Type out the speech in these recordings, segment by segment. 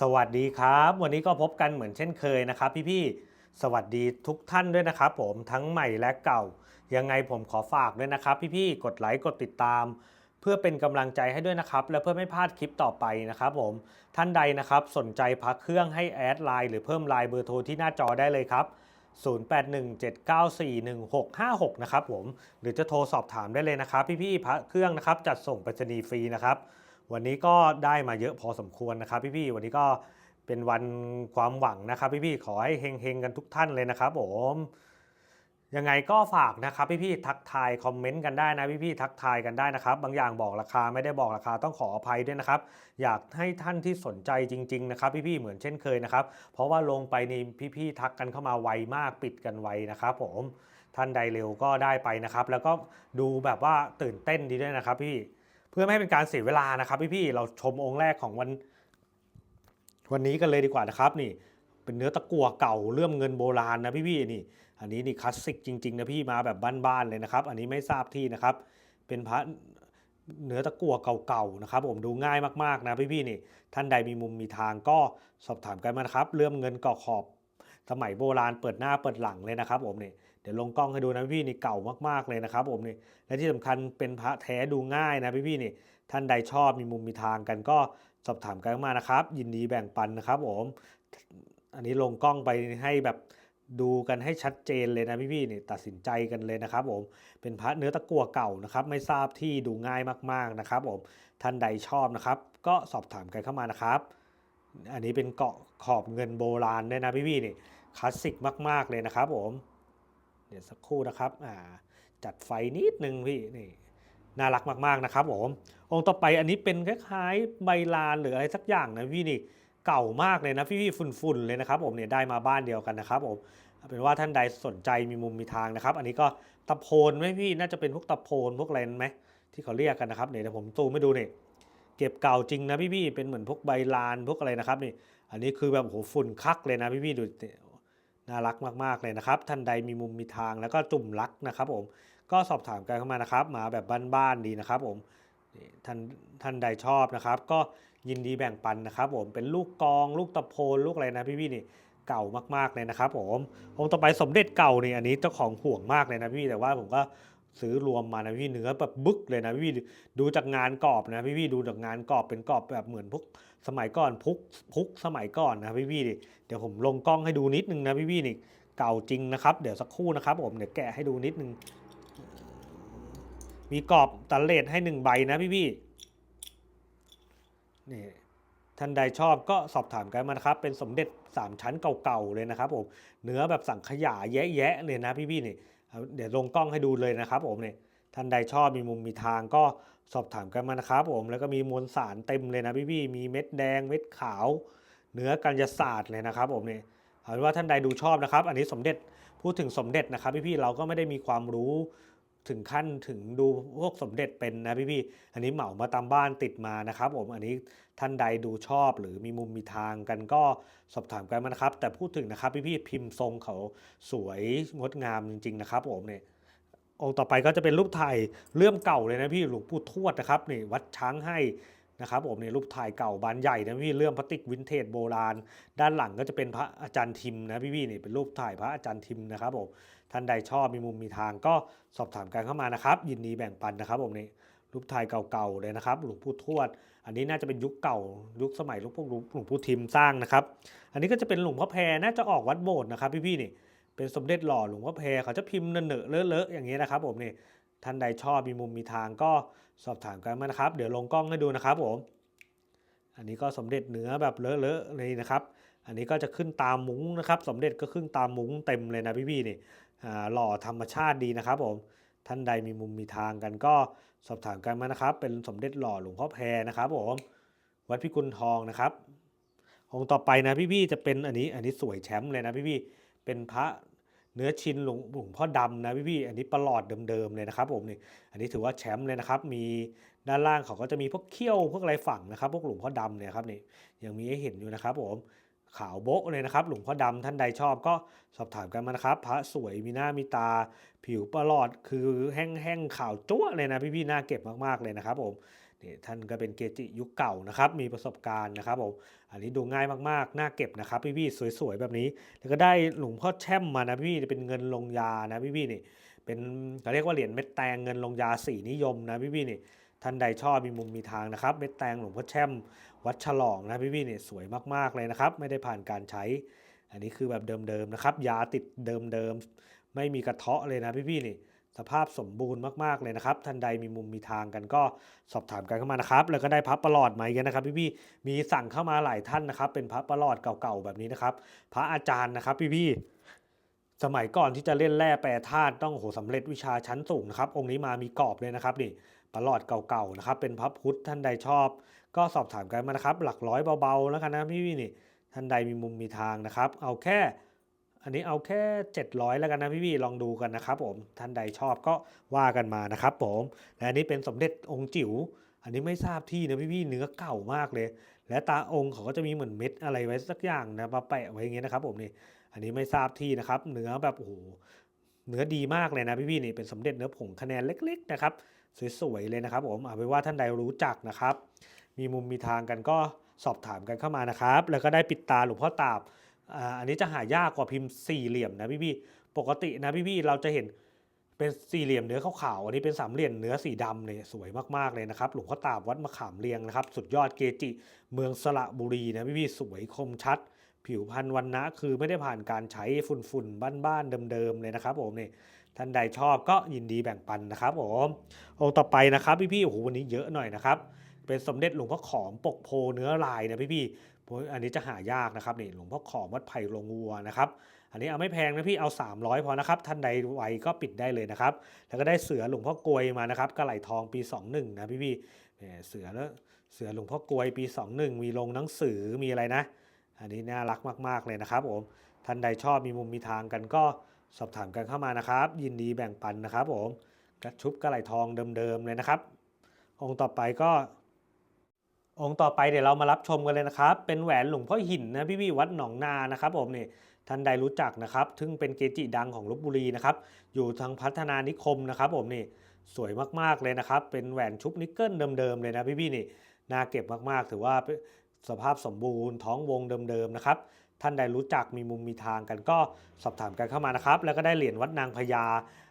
สวัสดีครับ วันนี้ก็พบกันเหมือนเช่นเคยนะครับพี่ๆสวัสดีทุกท่านด้วยนะครับผมทั้งใหม่และเก่า ยังไงผมขอฝากด้วยนะครับ พี่ๆกดไลค์กดติดตาม เพื่อเป็นกำลังใจให้ด้วยนะครับ และเพื่อไม่พลาดคลิปต่อไปนะครับผมท่านใดนะครับสนใจพักเครื่องให้แอดไลน์หรือเพิ่มไลน์เบอร์โทรที่หน้าจอได้เลยครับ 0817941656 นะครับผมหรือจะโทรสอบถามได้เลยนะครับ พี่ๆพระเครื่องนะครับจัดส่งไปรษณีย์ฟรีนะครับ วันนี้ก็ได้มาเยอะพอสมควรนะครับพี่ๆวันนี้ก็เป็นวันความหวังนะครับพี่ๆขอให้เฮงๆกันทุกท่านเลยนะครับผมยังไงก็ฝากนะครับพี่ๆทักทายคอมเมนต์กันได้นะพี่ๆทักทายกันได้นะครับ บางอย่างบอกราคาไม่ได้บอกราคาต้องขออภัยด้วยนะครับ อยากให้ท่านที่สนใจจริง ๆ นะครับพี่ๆเหมือนเช่นเคยนะครับ เพราะว่าลงไปนี่พี่ๆทักกันเข้ามาไวมากปิดกันไวนะครับ ผมท่านใดเร็วก็ได้ไปนะครับ แล้วก็ดูแบบว่าตื่นเต้นดีด้วยนะครับพี่ เพื่อไม่ให้เป็นการเสียเวลานะครับพี่ๆเราชมองค์แรกของวันวันนี้กันเลยดีกว่านะครับนี่เป็นเนื้อตะกั่วเก่าเลื่อมเงินโบราณนะพี่ๆนี่ อันนี้นี่คลาสสิกจริงๆนะพี่มาแบบบ้านๆเลยนะครับ อันนี้ไม่ทราบที่นะครับ เป็นพระเนื้อตะกั่วเก่าๆนะครับ ผมดูง่ายมากๆนะพี่ๆนี่ ท่านใดมีมุมมีทางก็สอบถามกันมานะครับเลื่อมเงินก่อขอบ สมัยโบราณเปิดหน้าเปิดหลังเลยนะครับ ผมนี่ ดี๋ยวลงกล้องให้ดูนะพี่นี่เก่ามากๆเลยนะครับผมนี่และที่สำคัญเป็นพระแท้ดูง่ายนะพี่ๆนี่ท่านใดชอบมีมุมมีทางกันก็สอบถามกันเข้ามานะครับ ยินดีแบ่งปันนะครับผมอันนี้ลงกล้องไปให้แบบดูกันให้ชัดเจนเลยนะพี่ๆนี่ตัดสินใจกันเลยนะครับผมเป็นพระเนื้อตะกั่วเก่านะครับ ไม่ทราบที่ดูง่ายมากๆนะครับผมท่านใดชอบนะครับ ก็สอบถามกันเข้ามานะครับ อันนี้เป็นเกาะขอบเงินโบราณด้วยนะพี่ๆนี่คลาสสิกมาก ๆเลยนะครับผม เดี๋ยวสักครู่นะครับอ่าจัดไฟนิดนึงพี่นี่น่ารักมากๆนะครับผมองค์ต่อไปอันนี้เป็นคล้ายๆใบลานหรืออะไรสักอย่างนะพี่นี่เก่ามากเลยนะพี่ๆฝุ่นๆเลยนะครับผมเนี่ยได้มาบ้านเดียวกันนะครับผมเป็นว่าท่านใดสนใจมีมุมมีทางนะครับ อันนี้ก็ตะโพนไหมพี่น่าจะเป็นพวกตะโพนพวกอะไรนั้นไหมที่เขาเรียกกันนะครับเนี่ยเดี๋ยวผมซูมให้ดูนี่เก็บเก่าจริงนะพี่ๆเป็นเหมือนพวกใบลานพวกอะไรนะครับนี่อันนี้คือแบบโหฝุ่นคักเลยนะพี่ๆดู น่ารักมากๆเลยนะครับท่านใดมีมุมมีทางแล้วก็จุ่มรักนะครับผมก็สอบถามกันเข้ามานะครับ มาแบบบ้านๆดีนะครับผมท่านท่านใดชอบนะครับ ก็ยินดีแบ่งปันนะครับผมเป็นลูกกอง ลูกตะโพนลูกอะไรนะพี่ๆนี่เก่ามากๆเลยนะครับผมองค์ต่อไปสมเด็จเก่านี่อันนี้เจ้าของห่วงมากเลยนะพี่แต่ว่าผมก็ ซื้อรวมมานะพี่เนื้อแบบบึกเลยนะพี่ดูจากงานกรอบนะพี่ๆดูจากงานกรอบเป็นกรอบแบบเหมือนพวกสมัยก่อนพุกพุกสมัยก่อนนะพี่พี่ดิเดี๋ยวผมลงกล้องให้ดูนิดนึงนะพี่พี่นี่เก่าจริงนะครับเดี๋ยวสักครู่นะครับผมเดี๋ยวแกะให้ดูนิดนึงมีกรอบตันเลดให้หนึ่งใบนะพี่พี่นี่ท่านใดชอบก็สอบถามกันมานะครับ เป็นสมเด็จสามชั้นเก่าๆเลยนะครับผมเนื้อแบบสังขยาแยะๆเลยนะพี่พี่ๆนี่ เดี๋ยวลงกล้องให้ดูเลยนะครับผมเนี่ยท่านใดชอบมีมุมมีทางก็สอบถามกันมานะครับผมแล้วก็มีมวลสารเต็มเลยนะพี่ๆมีเม็ดแดงเม็ดขาว เนื้อกัญญาศาสตร์เลยนะครับผมเนี่ยเอาเป็นว่าท่านใดดูชอบนะครับ อันนี้สมเด็จพูดถึงสมเด็จนะครับพี่ๆเราก็ไม่ได้มีความรู้ ถึงขั้นถึงดูพวกสมเด็จเป็นนะพี่ๆอันนี้เหมามาตามบ้านติดมานะครับผมอันนี้ท่านใดดูชอบหรือมีมุมมีทางกันก็สอบถามกันมานะครับ แต่พูดถึงนะครับพี่ๆพิมพ์ทรงเขาสวยงดงามจริง ๆ นะครับผมเนี่ยองค์ต่อไปก็จะเป็นรูปถ่ายเลื่อมเก่าเลยนะพี่หลวงปู่ทวดนะครับนี่วัดช้างให้นะครับผมนี่รูปถ่ายเก่าบานใหญ่นะพี่เลื่อมพลาสติกวินเทจโบราณ ด้านหลังก็จะเป็นพระอาจารย์ทิมนะพี่พี่นี่เป็นรูปถ่ายพระอาจารย์ทิมนะครับผม ท่านใดชอบมีมุมมีทางก็สอบถามกันเข้ามานะครับ ยินดีแบ่งปันนะครับผมนี่รูปถ่ายเก่าๆเลยนะครับหลวงปู่ทวด อันนี้น่าจะเป็นยุคเก่ายุคสมัยหลวงปู่หลวงปู่ทิมสร้างนะครับ อันนี้ก็จะเป็นหลวงพ่อแพรน่าจะออกวัดโบสถ์นะครับพี่ๆนี่เป็นสมเด็จหล่อหลวงพ่อแพรเขาจะพิมพ์เนอะๆเลอะๆอย่างเงี้ยนะครับผมนี่ท่านใดชอบมีมุมมีทางก็สอบถามกันมานะครับ เดี๋ยวลงกล้องให้ดูนะครับผม อันนี้ก็สมเด็จเนื้อแบบเลอะๆเลยนะครับ อันนี้ก็จะขึ้นตามมุ้งนะครับ สมเด็จก็ขึ้นตามมุ้งเต็มเลยนะพี่ๆนี่ หล่อธรรมชาติดีนะครับผมท่านใดมีมุมมีทางกันก็สอบถามกันมานะครับ เป็นสมเด็จหล่อหลวงพ่อแพรนะครับผมวัดพิกุลทองนะครับองค์ต่อไปนะพี่ๆจะเป็นอันนี้อันนี้สวยแชมป์เลยนะพี่ๆเป็นพระเนื้อชิ้นหลวงหลวงพ่อดำนะพี่ๆอันนี้ประหลอดเดิมๆเลยนะครับผมนี่อันนี้ถือว่าแชมป์เลยนะครับ มีด้านล่างเขาก็จะมีพวกเขี้ยวพวกอะไรฝังนะครับ พวกหลวงพ่อดำเนี่ยครับนี่ยังมีให้เห็นอยู่นะครับผม ขาวโบ๊ะเลยนะครับ หลวงพ่อดำท่านใดชอบก็สอบถามกันมานะครับ พระสวยมีหน้ามีตา ผิวประหลอดคือแห้งๆขาวจั๊วเลยนะพี่ๆน่าเก็บมากๆเลยนะครับผมนี่ท่านก็เป็นเกจิยุคเก่านะครับ มีประสบการณ์นะครับผมอันนี้ดูง่ายมากๆ น่าเก็บนะครับพี่ๆสวยๆแบบนี้ แล้วก็ได้หลวงพ่อแช่มมานะพี่ๆเป็นเงินลงยานะพี่ๆนี่เป็นเขาเรียกว่าเหรียญเม็ดแตงเงินลงยาสีนิยมนะพี่ๆนี่ ท่านใดชอบมีมุมมีทางนะครับเม็ดแตงหลวงพ่อแช่มวัดฉลองนะพี่ๆนี่ยสวยมากๆเลยนะครับ ไม่ได้ผ่านการใช้ อันนี้คือแบบเดิมๆนะครับ ยาติดเดิมๆไม่มีกระเทาะเลยนะพี่ๆนี่สภาพสมบูรณ์มากๆเลยนะครับ ท่านใดมีมุมมีทางกันก็สอบถามกันเข้ามานะครับ แล้วก็ได้พระประหลอดมาอีกนะครับ พี่ๆมีสั่งเข้ามาหลายท่านนะครับ เป็นพระประหลอดเก่าๆแบบนี้นะครับ พระอาจารย์นะครับ พี่ๆสมัยก่อนที่จะเล่นแร่แปรธาตุต้องโหสำเร็จวิชาชั้นสูงนะครับ องค์นี้มามีกรอบเลยนะครับนี่ ประหลอดเก่าๆนะครับ เป็นพระพุทธท่านใดชอบ ก็สอบถามกันมานะครับ หลักร้อยเบาๆแล้วกันนะพี่ๆนี่ท่านใดมีมุมมีทางนะครับ เอาแค่ อันนี้เอาแค่ 700 แล้วกันนะพี่ๆลองดูกันนะครับ ผมท่านใดชอบก็ว่ากันมานะครับ ผมและอันนี้เป็นสมเด็จองค์จิ๋วอันนี้ไม่ทราบที่นะพี่ๆเนื้อเก่ามากเลย และตาองค์เขาก็จะมีเหมือนเม็ดอะไรไว้สักอย่างนะมาแปะไว้อย่างเงี้ยนะครับ ผมนี่อันนี้ไม่ทราบที่นะครับ เนื้อแบบโอ้โหเนื้อดีมากเลยนะพี่ๆนี่เป็นสมเด็จเนื้อผงคะแนนเล็ก ๆ นะครับ สวยๆเลยนะครับผมเอาไปนว่าท่านใดรู้จักนะครับ มีมุมมีทางกันก็สอบถามกันเข้ามานะครับ แล้วก็ได้ปิดตาหลวงพ่อตาบอันนี้จะหายากกว่าพิมพ์สี่เหลี่ยมนะพี่ๆปกตินะพี่ๆเราจะเห็นเป็นสี่เหลี่ยมเนื้อขาวๆอันนี้เป็นสามเหลี่ยมเนื้อสีดำเลยสวยมากๆเลยนะครับหลวงพ่อตาบวัดมะขามเรียงนะครับ สุดยอดเกจิ เมืองสระบุรีนะพี่ๆสวยคมชัด ผิวพรรณวันนะคือไม่ได้ผ่านการใช้ฝุ่นๆบ้านๆเดิมๆเลยนะครับผมนี่ท่านใดชอบก็ยินดีแบ่งปันนะครับผมองค์ต่อไปนะครับพี่ๆโอ้โหวันนี้เยอะหน่อยนะครับ เป็นสมเด็จหลวงพ่อขอมปกโพเนื้อลายนะพี่ๆอันนี้จะหายากนะครับนี่หลวงพ่อขอมวัดไผ่ลงวัวนะครับอันนี้เอาไม่แพงนะพี่เอา 300 พอนะครับ ท่านใดไวก็ปิดได้เลยนะครับ แล้วก็ได้เสือหลวงพ่อกลวยมานะครับกระไหลทองปี 21 นะพี่ๆเสือแล้วเสือหลวงพ่อกลวยปี 21 มีลงหนังสือมีอะไรนะ อันนี้น่ารักมากๆเลยนะครับผมท่านใดชอบมีมุมมีทางกันก็สอบถามกันเข้ามานะครับ ยินดีแบ่งปันนะครับผมกระชุบกระไหลทองเดิมๆเลยนะครับ องค์ต่อไปก็ องค์ต่อไปเดี๋ยวเรามารับชมกันเลยนะครับ เป็นแหวนหลวงพ่อหินนะพี่พี่ๆวัดหนองนานะครับผมนี่ท่านใดรู้จักนะครับซึ่งเป็นเกจิดังของลบบุรีนะครับ อยู่ทางพัฒนานิคมนะครับผมนี่สวยมากๆเลยนะครับ เป็นแหวนชุบนิกเกิลเดิมๆเลยนะพี่พี่ๆนี่น่าเก็บมากๆ ถือว่า สภาพสมบูรณ์ท้องวงเดิมๆนะครับท่านใดรู้จักมีมุมมีทางกันก็สอบถามกันเข้ามานะครับ แล้วก็ได้เหรียญวัดนางพญา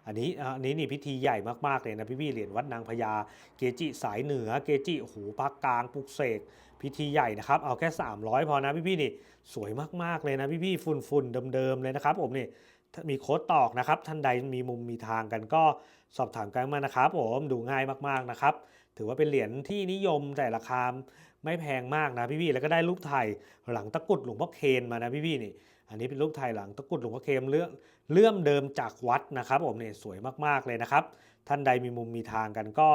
อันนี้อันนี้นี่พิธีใหญ่มากๆเลยนะพี่พี่ๆเหรียญวัดนางพญาเกจิสายเหนือเกจิหูภาคกลางปลุกเสกพิธีใหญ่นะครับเอาแค่ 300 พอนะพี่พี่ๆนี่สวยมากๆเลยนะพี่พี่ๆฝุ่นๆเดิมๆเลยนะครับผมนี่มีโค้ดตอกนะครับ ท่านใดมีมุมมีทางกันก็สอบถามกันมานะครับผมดูง่ายมากๆนะครับ ถือว่าเป็นเหรียญที่นิยมแต่ราคา ไม่แพงมากนะพี่พี่ๆแล้วก็ได้รูปถ่ายหลังตะกุดหลวงพ่อเคนมานะพี่พี่ๆนี่ อันนี้เป็นรูปถ่ายหลังตะกุดหลวงพ่อเคนเลื่อมเลื่อมเดิมจากวัดนะครับผมเนี่ยสวยมากๆเลยนะครับ ท่านใดมีมุมมีทางกันก็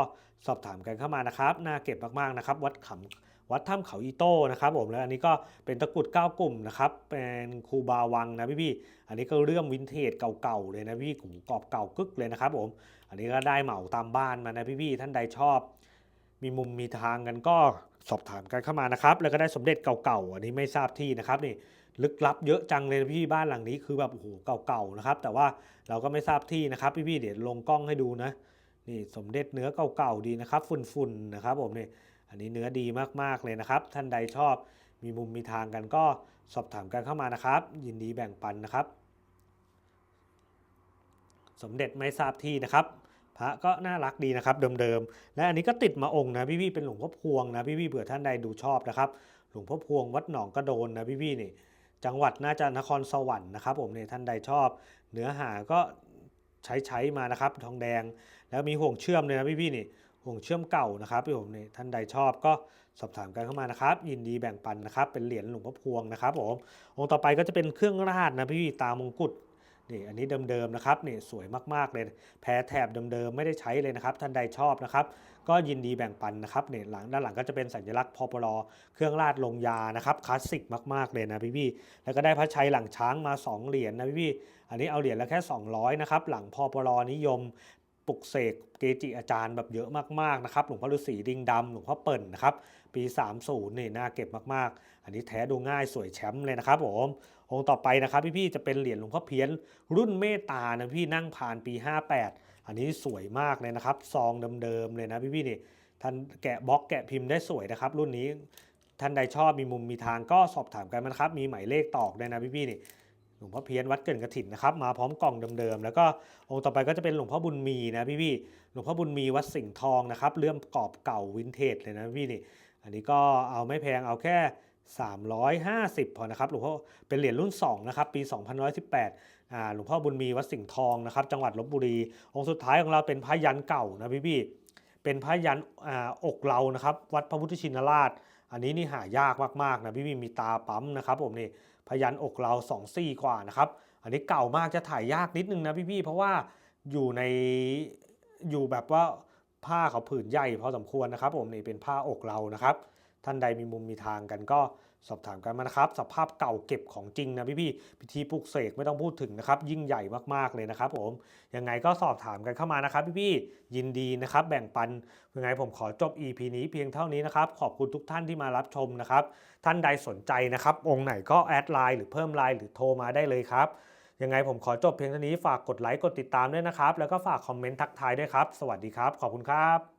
สอบถามกันเข้ามานะครับน่าเก็บมากๆนะครับ วัดขำวัดถ้ำเขาอีโต้นะครับผมแล้วอันนี้ก็เป็นตะกุด9กลุ่มนะครับเป็นคูบาวังนะพี่พี่ๆอันนี้ก็เรื่องวินเทจเก่าๆเลยนะพี่กลุ่มกรอบเก่ากึกเลยนะครับผมอันนี้ก็ได้เหมาตามบ้านมานะพี่พี่ๆท่านใดชอบ มีมุมมีทางกันก็ สอบถามกันเข้ามานะครับ แล้วก็ได้สมเด็จเก่าๆอันนี้ไม่ทราบที่นะครับนี่ลึกลับเยอะจังเลยพี่บ้านหลังนี้คือแบบโอ้โหเก่าๆนะครับ แต่ว่าเราก็ไม่ทราบที่นะครับพี่ๆเดี๋ยวลงกล้องให้ดูนะนี่สมเด็จเนื้อเก่าๆดีนะครับ ฝุ่นๆนะครับผมนี่อันนี้เนื้อดีมากๆเลยนะครับ ท่านใดชอบมีมุมมีทางกันก็สอบถามกันเข้ามานะครับ ยินดีแบ่งปันนะครับ สมเด็จไม่ทราบที่นะครับ พระก็น่ารักดีนะครับเดิมๆ และอันนี้ก็ติดมาองค์นะพี่ๆเป็นหลวงพ่อพวงนะพี่ๆเผื่อท่านใดดูชอบนะครับ หลวงพ่อพวงวัดหนองกระโดนนะพี่ๆนี่จังหวัดน่าจะนครสวรรค์นะครับผมเนี่ยท่านใดชอบ เนื้อหาก็ใช้ใช้มานะครับทองแดง แล้วมีห่วงเชื่อมเลยนะพี่ๆนี่ห่วงเชื่อมเก่านะครับพี่ผมนี่ท่านใดชอบก็สอบถามกันเข้ามานะครับ ยินดีแบ่งปันนะครับ เป็นเหรียญหลวงพ่อพวงนะครับผมองค์ต่อไปก็จะเป็นเครื่องราชนะพี่ๆตามงกุฎ นี่อันนี้เดิมๆนะครับนี่สวยมากๆเลยแพ้แถบเดิมๆไม่ได้ใช้เลยนะครับ ท่านใดชอบนะครับ ก็ยินดีแบ่งปันนะครับเนี่ยหลังด้านหลังก็จะเป็นสัญลักษณ์พอปลอเครื่องราชลงยานะครับคลาสสิกมากๆเลยนะพี่ๆแล้วก็ได้พระชัยหลังช้างมา 2 เหรียญนะพี่ๆอันนี้เอาเหรียญละแค่ 200นะครับหลังพอปลอนิยมปลุกเสกเกจิอาจารย์แบบเยอะมากๆนะครับหลวงพ่อฤาษีดิงดำหลวงพ่อเปิ่นนะครับ ปี 30นี่น่าเก็บมากๆ อันนี้แท้ดูง่ายสวยแชมป์เลยนะครับผมองค์ต่อไปนะครับพี่ๆจะเป็นเหรียญหลวงพ่อเพี้ยน รุ่นเมตตานะพี่นั่งผ่านปี 58 อันนี้สวยมากเลยนะครับซองเดิมๆเลยนะพี่ๆนี่ท่านแกะบล็อกแกะพิมพ์ได้สวยนะครับ รุ่นนี้ท่านใดชอบมีมุมมีทางก็สอบถามกันนะครับ มีหมายเลขตอกด้วยนะพี่ๆนี่หลวงพ่อเพี้ยนวัดเกินกระถินนะครับมาพร้อมกล่องเดิมๆแล้วก็องค์ต่อไปก็จะเป็นหลวงพ่อบุญมีนะพี่ๆหลวงพ่อบุญมีวัดสิงห์ทองนะครับเลื่อมกรอบเก่าวินเทจเลยนะพี่นี่ อันนี้ก็เอาไม่แพงเอาแค่ 350 พอนะครับหลวงพ่อเป็นเหรียญรุ่น 2 นะครับ ปี 2118อ่าหลวงพ่อบุญมีวัดสิงห์ทองนะครับ จังหวัดลบบุรี องค์สุดท้ายของเราเป็นพระยันเก่านะพี่พี่เป็นพระยันอ่าอกเรานะครับ วัดพระพุทธชินราช อันนี้นี่หายากมากๆนะพี่พี่มีตาปั๊มนะครับผมนี่พยันอกเรา2ซี่กว่านะครับ อันนี้เก่ามากจะถ่ายยากนิดนึงนะพี่พี่เพราะว่าอยู่ในอยู่แบบว่า ผ้าเขาผืนใหญ่พอสมควรนะครับ ผมนี่เป็นผ้าอกเรานะครับ ท่านใดมีมุมมีทางกันก็สอบถามกันมานะครับ สภาพเก่าเก็บของจริงนะพี่ๆพิธีปลุกเสกไม่ต้องพูดถึงนะครับ ยิ่งใหญ่มากๆเลยนะครับ ผมยังไงก็สอบถามกันเข้ามานะครับ พี่ๆยินดีนะครับ แบ่งปันยังไงผมขอจบ EP นี้เพียงเท่านี้นะครับ ขอบคุณทุกท่านที่มารับชมนะครับ ท่านใดสนใจนะครับ องค์ไหนก็แอดไลน์หรือเพิ่มไลน์หรือโทรมาได้เลยครับ ยังไงผมขอจบเพียงเท่านี้ฝากกดไลค์กดติดตามด้วยนะครับ แล้วก็ฝากคอมเมนต์ทักทายด้วยครับ สวัสดีครับ ขอบคุณครับ